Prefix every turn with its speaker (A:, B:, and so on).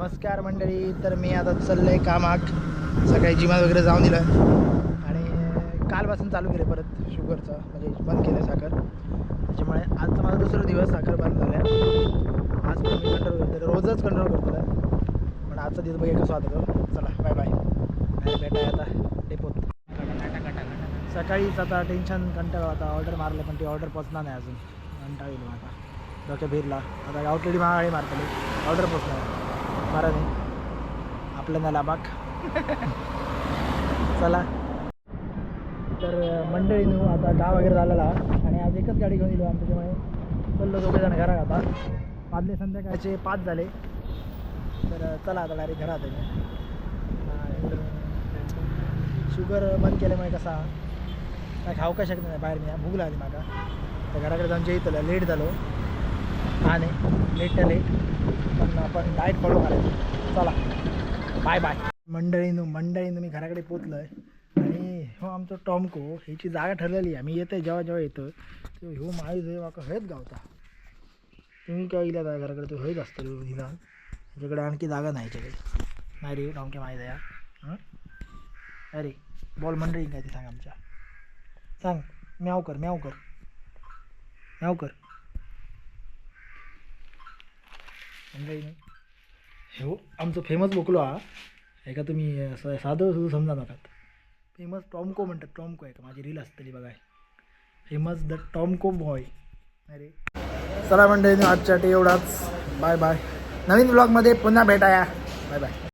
A: नमस्कार मंडळी तर मी आता चाललंय कामाक. सकाळी जिमात वगैरे जाऊन दिलं आणि कालपासून चालू केलं परत शुगरचं म्हणजे बंद केलं साखर. त्याच्यामुळे आजचा माझा दुसरा दिवस साखर बंद झाला आज पण मी कंट्रोल करतो रोजच कंट्रोल करतो पण आजचा दिवस बघा कसं वाटतो. चला बाय बाय आणि भेटाय आता डेपोत सकाळीच आता टेन्शन कंटाळा आता ऑर्डर मारलं पण ती ऑर्डर पोचणार नाही अजून. कंटाळ येईल आता डोक्या फिरला आता आउटलेडी महागाडी मारतली ऑर्डर पोचणार बरं नाही आपलं ना बाग चला. तर मंडळीनं आता गाव वगैरे झालेला. आणि आज एकच गाडी घेऊन येलो आम्ही त्याच्यामुळे चाललो दोघे जण घरा आता. वाजले संध्याकाळचे पाच झाले. तर चला आता डायरेक्ट घरात आहे. शुगर बंद केल्यामुळे कसा काय खाऊ का शकत नाही बाहेर मी. भूक लागली माका तर घराकडे जाऊन जेवतलं लेट झालो. हा नाही लेट तर लेट पण आपण डायट फॉलो करायचं. चला. बाय बाय मंडळीनं मंडळीनं मी घराकडे पोचलो आहे आणि हो आमचं टॉमको ह्याची जागा ठरलेली आहे. मी आहे जेव्हा जेव्हा येतो तेव्हा ह्यो माळी जे वाका हेच गावता. तुम्ही काय गेल्या जाय घराकडे? तो हेच असतो हिला ह्याच्याकडे आणखी जागा नाही ह्याच्याकडे. नाही रे टॉमके माहीत आहे हां? अरे बॉल मंडळी काय ते सांग आमच्या. सांग. म्याव कर म्याव कर. म्याव कर. म्हणजे मंडळी हो आमचं फेमस बोकलो हा. ऐका का तुम्ही असं साधं सुद्धा समजा नका फेमस टॉमको म्हणतात टॉमको आहे का? माझी रील असतली बघा. फेमस द टॉमको बॉय अरे. चला मंडळी आजच्या एवढाच. बाय बाय नवीन ब्लॉगमध्ये पुन्हा भेटाया. Bye bye